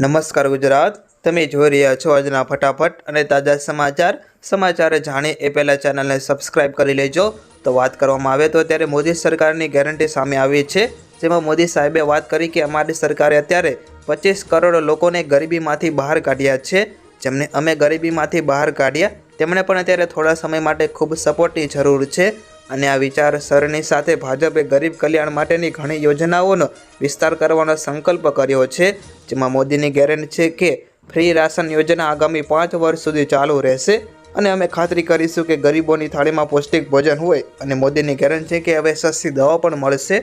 નમસ્કાર ગુજરાત. તમે જોઈ રહ્યા છો આજના ફટાફટ અને તાજા સમાચાર. સમાચાર જાણે એ પહેલાં ચેનલને સબસ્ક્રાઇબ કરી લેજો. તો વાત કરવામાં આવે તો ત્યારે મોદી સરકારની ગેરંટી સામે આવી છે. જેમાં મોદી સાહેબે વાત કરી કે અમારી સરકારે અત્યારે પચીસ કરોડ લોકોને ગરીબીમાંથી બહાર કાઢ્યા છે. જેમને અમે ગરીબીમાંથી બહાર કાઢ્યા, તેમણે પણ અત્યારે થોડા સમય માટે ખૂબ સપોર્ટની જરૂર છે. અને આ વિચારસરણી સાથે ભાજપે ગરીબ કલ્યાણ માટેની ઘણી યોજનાઓનો વિસ્તાર કરવાનો સંકલ્પ કર્યો છે. જેમાં મોદીની ગેરંટી છે કે ફ્રી રાશન યોજના આગામી પાંચ વર્ષ સુધી ચાલુ રહેશે. અને અમે ખાતરી કરીશું કે ગરીબોની થાળીમાં પૌષ્ટિક ભોજન હોય અને મોદીની ગેરંટી છે કે હવે સસ્તી દવા પણ મળશે.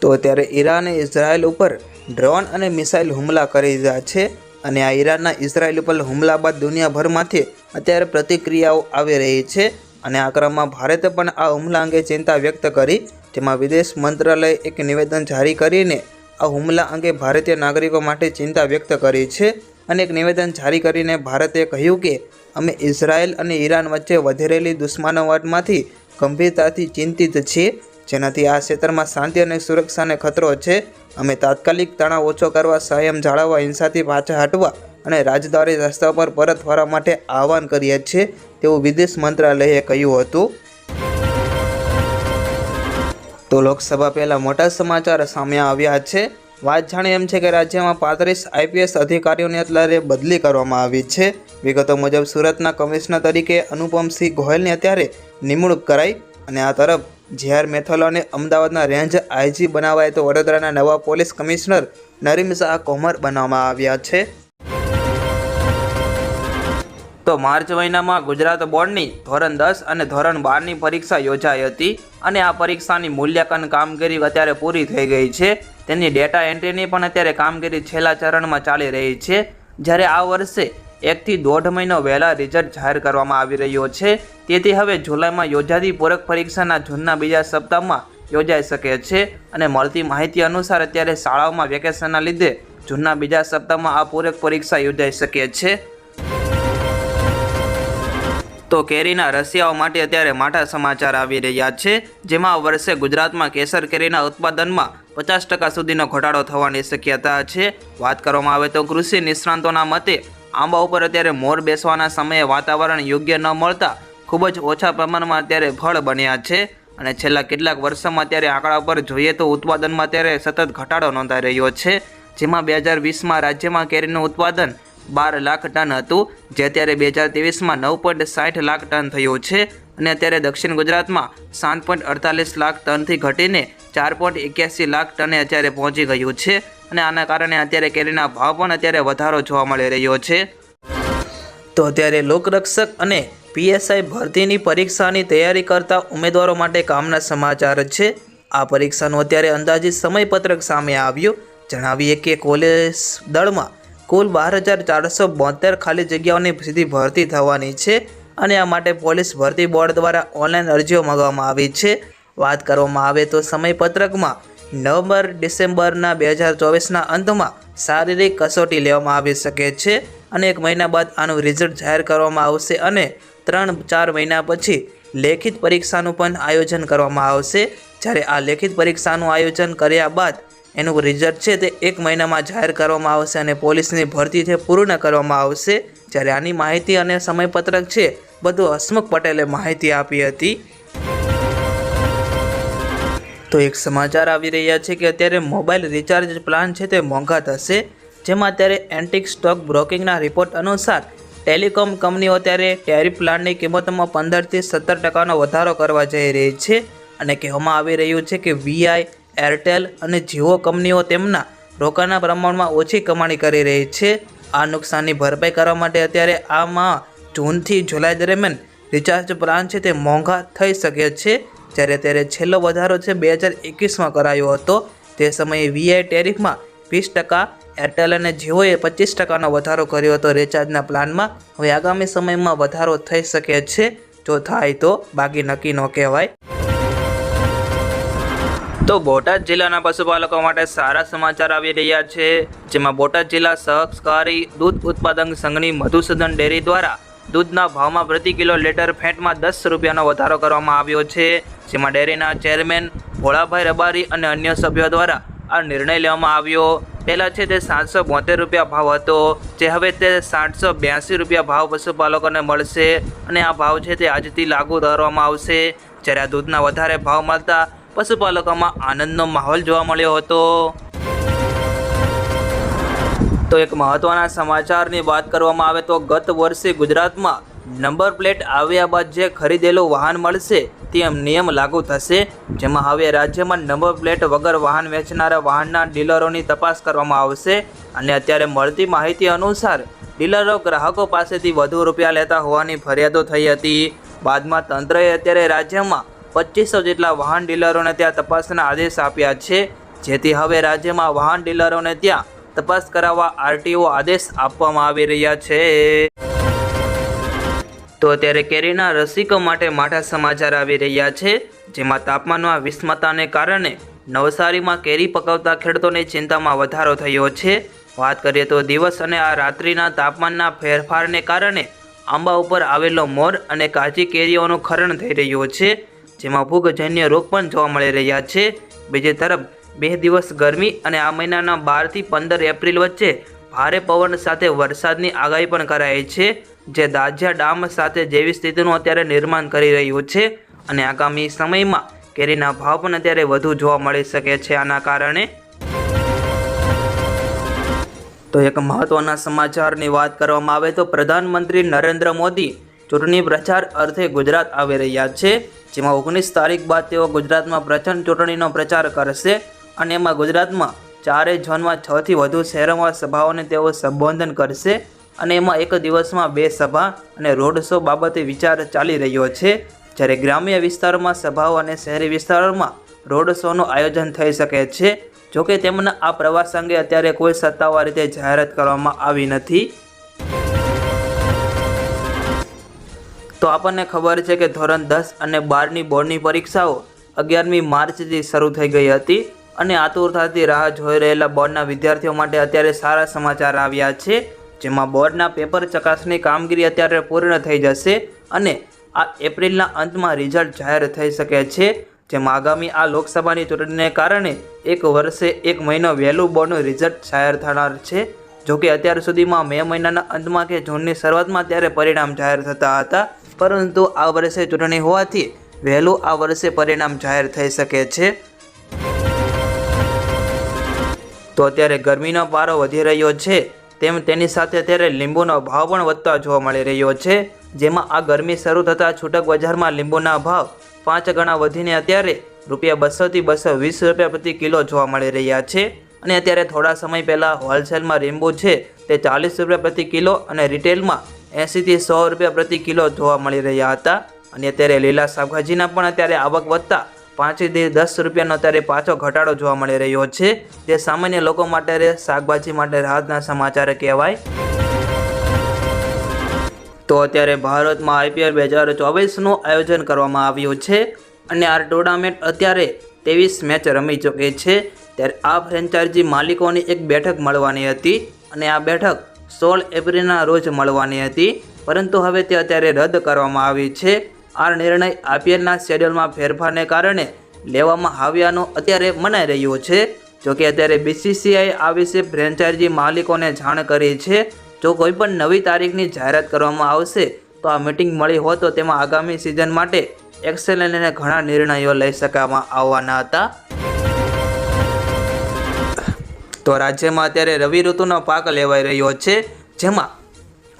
તો અત્યારે ઈરાને ઇઝરાયલ ઉપર ડ્રોન અને મિસાઇલ હુમલા કરી રહ્યા છે અને આ ઈરાનના ઇઝરાયલ ઉપર હુમલા બાદ દુનિયાભરમાંથી અત્યારે પ્રતિક્રિયાઓ આવી રહી છે. અને આ ક્રમમાં ભારતે પણ આ હુમલા અંગે ચિંતા વ્યક્ત કરી. જેમાં વિદેશ મંત્રાલયે એક નિવેદન જારી કરીને આ હુમલા અંગે ભારતીય નાગરિકો માટે ચિંતા વ્યક્ત કરી છે અને એક નિવેદન જારી કરીને ભારતે કહ્યું કે, અમે ઇઝરાયલ અને ઈરાન વચ્ચે વધેરેલી દુશ્મનાવટમાંથી ગંભીરતાથી ચિંતિત છીએ. જેનાથી આ ક્ષેત્રમાં શાંતિ અને સુરક્ષાને ખતરો છે. અમે તાત્કાલિક તણાવ ઓછો કરવા, સંયમ જાળવવા, હિંસાથી પાછા હટવા અને રાજદ્વારી રસ્તા પર પરત ફરવા માટે આહવાન કરીએ છીએ તેવું વિદેશ મંત્રાલયે કહ્યું હતું. તો લોકસભા પહેલાં મોટા સમાચાર સામે આવ્યા છે. વાત જાણે એમ છે કે રાજ્યમાં પાંત્રીસ આઈપીએસ અધિકારીઓની અત્યારે બદલી કરવામાં આવી છે. વિગતો મુજબ સુરતના કમિશનર તરીકે અનુપમસિંહ ગોહિલની અત્યારે નિમણૂક કરાઈ અને આ તરફ જે આર મેથોલાને અમદાવાદના રેન્જ આઈજી બનાવાય તો વડોદરાના નવા police commissioner Narasimha Komar બનાવવામાં આવ્યા છે. તો માર્ચ મહિનામાં ગુજરાત બોર્ડની ધોરણ દસ અને ધોરણ બારની પરીક્ષા યોજાઈ હતી અને આ પરીક્ષાની મૂલ્યાંકન કામગીરી અત્યારે પૂરી થઈ ગઈ છે. તેની ડેટા એન્ટ્રીની પણ અત્યારે કામગીરી છેલ્લા ચરણમાં ચાલી રહી છે. જ્યારે આ વર્ષે એકથી દોઢ મહિનો વહેલા રિઝલ્ટ જાહેર કરવામાં આવી રહ્યો છે. તેથી હવે જુલાઈમાં યોજાતી પૂરક પરીક્ષાના જૂનના બીજા સપ્તાહમાં યોજાઈ શકે છે અને મળતી માહિતી અનુસાર અત્યારે શાળાઓમાં વેકેશનના લીધે જૂનના બીજા સપ્તાહમાં આ પૂરક પરીક્ષા યોજાઈ શકે છે. તો કેરીના રસિયાઓ માટે અત્યારે માઠા સમાચાર આવી રહ્યા છે, જેમાં વર્ષે ગુજરાતમાં કેસર કેરીના ઉત્પાદનમાં પચાસ ટકા સુધીનો ઘટાડો થવાની શક્યતા છે. વાત કરવામાં આવે તો કૃષિ નિષ્ણાંતોના મતે, આંબા ઉપર અત્યારે મોર બેસવાના સમયે વાતાવરણ યોગ્ય ન મળતા ખૂબ જ ઓછા પ્રમાણમાં અત્યારે ફળ બન્યા છે અને છેલ્લા કેટલાક વર્ષોમાં અત્યારે આંકડા પર જોઈએ તો ઉત્પાદનમાં અત્યારે સતત ઘટાડો નોંધાઈ રહ્યો છે, જેમાં બે હજાર વીસમાં રાજ્યમાં કેરીનું ઉત્પાદન બાર લાખ ટન હતું, જે અત્યારે બે હજાર ત્રેવીસમાં નવ પોઈન્ટ સાઠ લાખ ટન થયું છે અને અત્યારે દક્ષિણ ગુજરાતમાં સાત પોઈન્ટ અડતાલીસ લાખ ટનથી ઘટીને ચાર પોઈન્ટ એક્યાસી લાખ ટને અત્યારે પહોંચી ગયું છે અને આના કારણે અત્યારે કેરીના ભાવ પણ અત્યારે વધારો જોવા મળી રહ્યો છે. તો અત્યારે લોકરક્ષક અને પીએસઆઈ ભરતીની પરીક્ષાની તૈયારી કરતા ઉમેદવારો માટે કામના સમાચાર છે. આ પરીક્ષાનું અત્યારે અંદાજિત સમયપત્રક સામે આવ્યું. જણાવીએ કે કોલેજ દળમાં કુલ બાર હજાર ચારસો બોતેર ખાલી જગ્યાઓની સીધી ભરતી થવાની છે અને આ માટે પોલીસ ભરતી બોર્ડ દ્વારા ઓનલાઈન અરજીઓ મંગાવવામાં આવી છે. વાત કરવામાં આવે તો સમયપત્રકમાં નવેમ્બર, ડિસેમ્બરના બે હજાર ચોવીસના અંતમાં શારીરિક કસોટી લેવામાં આવી શકે છે અને એક મહિના બાદ આનું રિઝલ્ટ જાહેર કરવામાં આવશે અને ત્રણ, ચાર મહિના પછી લેખિત પરીક્ષાનું પણ આયોજન કરવામાં આવશે. જ્યારે આ લેખિત પરીક્ષાનું આયોજન કર્યા બાદ એનું રિઝલ્ટ છે તે એક મહિનામાં જાહેર કરવામાં આવશે અને પોલીસની ભરતી છે, પૂર્ણ કરવામાં આવશે. જ્યારે આની માહિતી અને સમયપત્રક છે, બધું હસમુખ પટેલે માહિતી આપી હતી. તો એક સમાચાર આવી રહ્યા છે કે અત્યારે મોબાઈલ રિચાર્જ પ્લાન છે તે મોંઘા થશે. જેમાં અત્યારે એન્ટિક સ્ટોક બ્રોકિંગના રિપોર્ટ અનુસાર ટેલિકોમ કંપનીઓ અત્યારે ટેરિફ પ્લાનની કિંમતોમાં પંદરથી સત્તર ટકાનો વધારો કરવા જઈ રહી છે. અને કહેવામાં આવી રહ્યું છે કે વીઆઈ એરટેલ અને જીઓ કંપનીઓ તેમના રોકાણના પ્રમાણમાં ઓછી કમાણી કરી રહી છે. આ નુકસાનની ભરપાઈ કરવા માટે અત્યારે આમાં જૂનથી જુલાઈ દરમિયાન રિચાર્જ પ્લાન છે તે મોંઘા થઈ શકે છે. જ્યારે અત્યારે છેલ્લો વધારો છે બે હજાર એકવીસમાં કરાયો હતો. તે સમયે વીઆઈ ટેરિફમાં વીસ ટકા એરટેલ અને જીઓએ પચીસ ટકાનો વધારો કર્યો હતો રિચાર્જના પ્લાનમાં હવે આગામી સમયમાં વધારો થઈ શકે છે. જો થાય તો બાકી નક્કી ન કહેવાય. તો બોટાદ જિલ્લાના પશુપાલકો માટે સારા સમાચાર આવી રહ્યા છે, જેમાં બોટાદ જિલ્લા સહકારી દૂધ ઉત્પાદક સંઘની મધુસૂદન ડેરી દ્વારા દૂધના ભાવમાં પ્રતિ કિલો લીટર ફેટમાં દસ રૂપિયાનો વધારો કરવામાં આવ્યો છે, જેમાં ડેરીના ચેરમેન ભોળાભાઈ રબારી અને અન્ય સભ્યો દ્વારા આ નિર્ણય લેવામાં આવ્યો. પહેલાં છે તે સાતસો બોતેર રૂપિયા ભાવ હતો, જે હવે તે સાતસો બ્યાસી રૂપિયા ભાવ પશુપાલકોને મળશે અને આ ભાવ છે તે આજથી લાગુ કરવામાં આવશે. જ્યારે આ દૂધના વધારે ભાવ મળતા પશુપાલકોમાં આનંદનો માહોલ જોવા મળ્યો હતો. તો એક મહત્વના સમાચારની વાત કરવામાં આવે તો ગત વર્ષે ગુજરાતમાં નંબર પ્લેટ આવ્યા બાદ જે ખરીદેલું વાહન મળશે તેમ નિયમ લાગુ થશે, જેમાં હવે રાજ્યમાં નંબર પ્લેટ વગર વાહન વેચનારા વાહનના ડીલરોની તપાસ કરવામાં આવશે અને અત્યારે મળતી માહિતી અનુસાર ડીલરો ગ્રાહકો પાસેથી વધુ રૂપિયા લેતા હોવાની ફરિયાદો થઈ હતી. બાદમાં તંત્રએ અત્યારે રાજ્યમાં પચીસો જેટલા વાહન ડીલરોને ત્યાં તપાસના આદેશ આપ્યા છે. જેથી હવે રાજ્યમાં વાહન ડીલરોને ત્યાં તપાસ કરાવવા આરટીઓ આદેશ આપવામાં આવી રહ્યા છે. તો અત્યારે કેરીના રસિકો માટે માઠા સમાચાર આવી રહ્યા છે. જેમાં તાપમાનમાં વિષમતાને કારણે નવસારીમાં કેરી પકવતા ખેડૂતોની ચિંતામાં વધારો થયો છે. વાત કરીએ તો દિવસ અને આ રાત્રિના તાપમાનના ફેરફારને કારણે આંબા ઉપર આવેલો મોર અને કાચી કેરીઓનું ખરણ થઈ રહ્યું છે. જેમાં ફૂગજન્ય રોગ પણ જોવા મળી રહ્યા છે. બીજી તરફ, બે દિવસ ગરમી અને આ મહિનાના બારથી પંદર એપ્રિલ વચ્ચે ભારે પવન સાથે વરસાદની આગાહી પણ કરાઈ છે, જે દાજ્યા ડામ સાથે જેવી સ્થિતિનું અત્યારે નિર્માણ કરી રહ્યું છે અને આગામી સમયમાં કેરીના ભાવ પણ અત્યારે વધુ જોવા મળી શકે છે આના કારણે. તો એક મહત્વના સમાચારની વાત કરવામાં આવે તો પ્રધાનમંત્રી નરેન્દ્ર મોદી ચૂંટણી પ્રચાર અર્થે ગુજરાત આવી રહ્યા છે. જેમાં ઓગણીસ તારીખ બાદ તેઓ ગુજરાતમાં પ્રચંડ ચૂંટણીનો પ્રચાર કરશે અને એમાં ગુજરાતમાં ચારેય ઝોનમાં છથી વધુ શહેરોમાં સભાઓને તેઓ સંબોધન કરશે અને એમાં એક દિવસમાં બે સભા અને રોડ શો બાબતે વિચાર ચાલી રહ્યો છે. જ્યારે ગ્રામ્ય વિસ્તારોમાં સભાઓ અને શહેરી વિસ્તારોમાં રોડ શોનું આયોજન થઈ શકે છે. જોકે તેમના આ પ્રવાસ અંગે અત્યારે કોઈ સત્તાવાર રીતે જાહેરાત કરવામાં આવી નથી. તો આપણને ખબર છે કે ધોરણ દસ અને બારની બોર્ડની પરીક્ષાઓ અગિયારમી માર્ચથી શરૂ થઈ ગઈ હતી અને આતુરતાથી રાહ જોઈ રહેલા બોર્ડના વિદ્યાર્થીઓ માટે અત્યારે સારા સમાચાર આવ્યા છે, જેમાં બોર્ડના પેપર ચકાસણી કામગીરી અત્યારે પૂર્ણ થઈ જશે અને આ એપ્રિલના અંતમાં રિઝલ્ટ જાહેર થઈ શકે છે, જેમાં આગામી આ લોકસભાની ચૂંટણીને કારણે એક વર્ષે એક મહિનો વહેલું બોર્ડનું રિઝલ્ટ જાહેર થનાર છે, જોકે અત્યાર સુધીમાં મે મહિનાના અંતમાં કે જૂનની શરૂઆતમાં ત્યારે પરિણામ જાહેર થતા હતા. પરંતુ આ વર્ષે ચૂંટણી હોવાથી વહેલું આ વર્ષે પરિણામ જાહેર થઈ શકે છે. તો અત્યારે ગરમીનો પારો વધી રહ્યો છે, તેમ તેની સાથે અત્યારે લીંબુનો ભાવ પણ વધતા જોવા મળી રહ્યો છે. જેમાં આ ગરમી શરૂ થતાં છૂટક બજારમાં લીંબુના ભાવ પાંચ ગણા વધીને અત્યારે રૂપિયા બસોથી બસો વીસ રૂપિયા પ્રતિ કિલો જોવા મળી રહ્યા છે. અને અત્યારે થોડા સમય પહેલાં હોલસેલમાં લીંબુ છે તે ચાલીસ રૂપિયા પ્રતિ કિલો અને રિટેલમાં એંસીથી સો રૂપિયા પ્રતિ કિલો જોવા મળી રહ્યા હતા. અને અત્યારે લીલા શાકભાજીના પણ અત્યારે આવક વધતા પાંચથી દસ રૂપિયાનો અત્યારે પાછો ઘટાડો જોવા મળી રહ્યો છે. જે સામાન્ય લોકો માટે શાકભાજી માટે રાહતના સમાચાર કહેવાય. તો અત્યારે ભારતમાં આઈપીએલ બે હજાર ચોવીસનું આયોજન કરવામાં આવ્યું છે. અને આ ટુર્નામેન્ટ અત્યારે ત્રેવીસ મેચ રમી ચૂકી છે. ત્યારે આ ફ્રેન્ચાઇઝી માલિકોની એક બેઠક મળવાની હતી. અને આ બેઠક સોળ એપ્રિલના રોજ મળવાની હતી, પરંતુ હવે તે અત્યારે રદ કરવામાં આવી છે. આ નિર્ણય આઈપીએલના શેડ્યુલમાં ફેરફારને કારણે લેવામાં આવ્યાનું અત્યારે મનાઈ રહ્યું છે. જોકે અત્યારે બીસીસીઆઈ આ વિશે ફ્રેન્ચાઇઝી માલિકોને જાણ કરી છે. જો કોઈ પણ નવી તારીખની જાહેરાત કરવામાં આવશે, તો આ મિટિંગ મળી હોત તો તેમાં આગામી સિઝન માટે એક્સેલ અને ઘણા નિર્ણયો લઈ શકવામાં આવવાના હતા. તો રાજ્યમાં અત્યારે રવિ ઋતુનો પાક લેવાઈ રહ્યો છે. જેમાં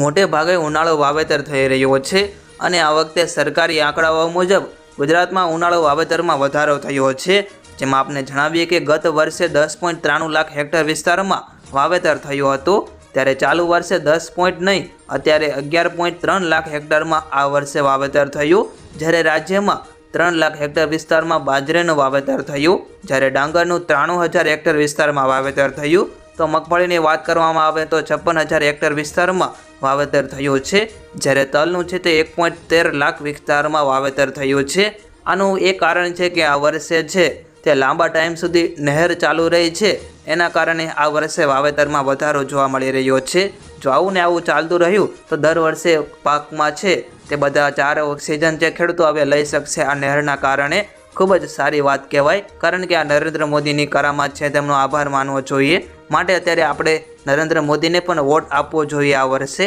મોટે ભાગે ઉનાળો વાવેતર થઈ રહ્યો છે અને આ વખતે સરકારી આંકડાઓ મુજબ ગુજરાતમાં ઉનાળો વાવેતરમાં વધારો થયો છે. જેમાં આપને જણાવીએ કે ગત વર્ષે દસ પોઈન્ટ ત્રાણું લાખ હેક્ટર વિસ્તારમાં વાવેતર થયું હતું. ત્યારે ચાલુ વર્ષે દસ પોઈન્ટ નહીં, અત્યારે અગિયાર પોઈન્ટ ત્રણ લાખ હેક્ટરમાં આ વર્ષે વાવેતર થયું. જ્યારે રાજ્યમાં ત્રણ લાખ હેક્ટર વિસ્તારમાં બાજરીનું વાવેતર થયું. જ્યારે ડાંગરનું ત્રાણું હજાર હેક્ટર વિસ્તારમાં વાવેતર થયું. તો મગફળીની વાત કરવામાં આવે તો છપ્પન હજાર હેક્ટર વિસ્તારમાં વાવેતર થયું છે. જ્યારે તલનું છે તે એક પોઈન્ટ તેર લાખ વિસ્તારમાં વાવેતર થયું છે. આનું એ કારણ છે કે આ વર્ષે છે તે લાંબા ટાઈમ સુધી નહેર ચાલુ રહી છે. એના કારણે આ વર્ષે વાવેતરમાં વધારો જોવા મળી રહ્યો છે. જો આવું ને આવું ચાલતું રહ્યું, તો દર વર્ષે પાકમાં છે તે બધા ચાર ઓક્સિજન જે ખેડૂતો હવે લઈ શકશે આ નહેરના કારણે ખૂબ જ સારી વાત કહેવાય. કારણ કે આ નરેન્દ્ર મોદીની કરામાત છે તેમનો આભાર માનવો જોઈએ. માટે અત્યારે આપણે નરેન્દ્ર મોદીને પણ વોટ આપવો જોઈએ આ વર્ષે.